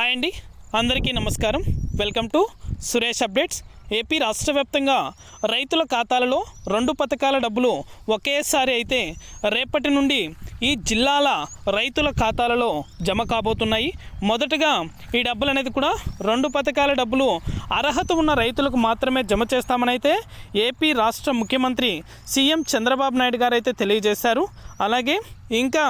Hi అండి. అందరికీ నమస్కారం. Welcome to Suresh updates. AP రాష్ట్ర వ్యాప్తంగా రైతుల ఖాతాలలో రెండు పథకాల డబ్బులు ఒకేసారి అయితే రేపటి నుండి ఈ జిల్లాల రైతుల ఖాతాలలో జమ కాబోతున్నాయి. మొదటగా ఈ డబ్బులు అనేది కూడా రెండు పథకాల డబ్బులు అర్హత ఉన్న రైతులకు మాత్రమే జమ చేస్తామని అయితే ఏపీ రాష్ట్ర ముఖ్యమంత్రి సీఎం చంద్రబాబు నాయుడు గారు అయితే తెలియజేశారు. అలాగే ఇంకా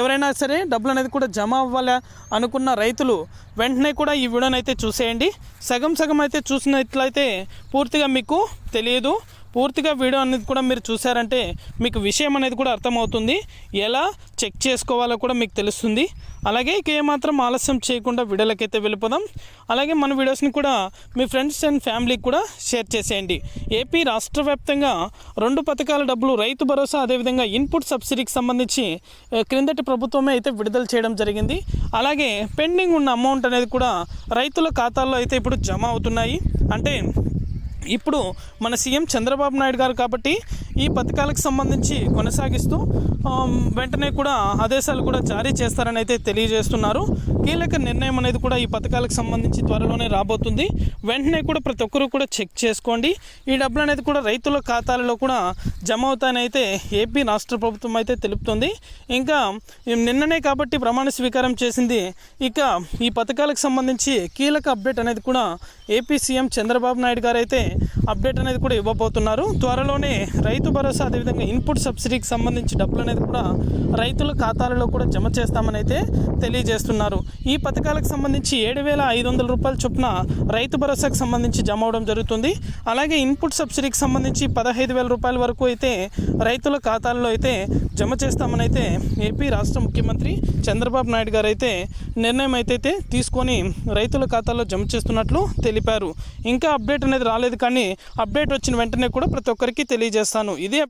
ఎవరైనా సరే డబ్బులు అనేది కూడా జమ అవ్వాలి అనుకున్న రైతులు వెంటనే కూడా ఈ వీడియోనైతే చూసేయండి. సగం సగం అయితే చూసినట్లయితే పూర్తిగా మీకు తెలియదు. పూర్తిగా వీడియో అనేది కూడా మీరు చూసారంటే మీకు విషయం అనేది కూడా అర్థమవుతుంది. ఎలా చెక్ చేసుకోవాలో కూడా మీకు తెలుస్తుంది. అలాగే ఇక ఏమాత్రం ఆలస్యం చేయకుండా వీడియోలకైతే వెళ్ళిపోదాం. అలాగే మన వీడియోస్ని కూడా మీ ఫ్రెండ్స్ అండ్ ఫ్యామిలీకి కూడా షేర్ చేసేయండి. ఏపీ రాష్ట్ర వ్యాప్తంగా రెండు పథకాల డబ్బులు రైతు భరోసా అదేవిధంగా ఇన్పుట్ సబ్సిడీకి సంబంధించి క్రిందటి ప్రభుత్వమే అయితే విడుదల చేయడం జరిగింది. అలాగే పెండింగ్ ఉన్న అమౌంట్ అనేది కూడా రైతుల ఖాతాల్లో అయితే ఇప్పుడు జమ అవుతున్నాయి. అంటే ఇప్పుడు మన సీఎం చంద్రబాబు నాయుడు గారు కాబట్టి ఈ పథకాలకు సంబంధించి కొనసాగిస్తూ వెంటనే కూడా ఆదేశాలు కూడా జారీ చేస్తారని అయితే తెలియజేస్తున్నారు. కీలక నిర్ణయం అనేది కూడా ఈ పథకాలకు సంబంధించి త్వరలోనే రాబోతుంది. వెంటనే కూడా ప్రతి ఒక్కరూ కూడా చెక్ చేసుకోండి. ఈ డబ్బులు అనేది కూడా రైతుల ఖాతాలలో కూడా జమ అవుతాయని అయితే ఏపీ రాష్ట్ర ప్రభుత్వం అయితే తెలుపుతుంది. ఇంకా నిన్ననే కాబట్టి ప్రమాణ స్వీకారం చేసింది. ఇక ఈ పథకాలకు సంబంధించి కీలక అప్డేట్ అనేది కూడా ఏపీ సీఎం చంద్రబాబు నాయుడు గారు అయితే అప్డేట్ అనేది కూడా ఇవ్వబోతున్నారు. త్వరలోనే రైతు రైతు భరోసా అదేవిధంగా ఇన్పుట్ సబ్సిడీకి సంబంధించి డబ్బులు అనేది కూడా రైతుల ఖాతాలలో కూడా జమ చేస్తామని అయితే తెలియజేస్తున్నారు. ఈ పథకాలకు సంబంధించి ఏడు వేల ఐదు వందల రూపాయల చొప్పున రైతు భరోసాకు సంబంధించి జమ అవడం జరుగుతుంది. అలాగే ఇన్పుట్ సబ్సిడీకి సంబంధించి పదహైదు వేల రూపాయల వరకు అయితే రైతుల ఖాతాల్లో అయితే జమ చేస్తామని అయితే ఏపీ రాష్ట్ర ముఖ్యమంత్రి చంద్రబాబు నాయుడు గారు అయితే నిర్ణయం అయితే అయితే తీసుకొని రైతుల ఖాతాల్లో జమ చేస్తున్నట్లు తెలిపారు. ఇంకా అప్డేట్ అనేది రాలేదు కానీ అప్డేట్ వచ్చిన వెంటనే కూడా ప్రతి ఒక్కరికి తెలియజేస్తాను. ಇದೇ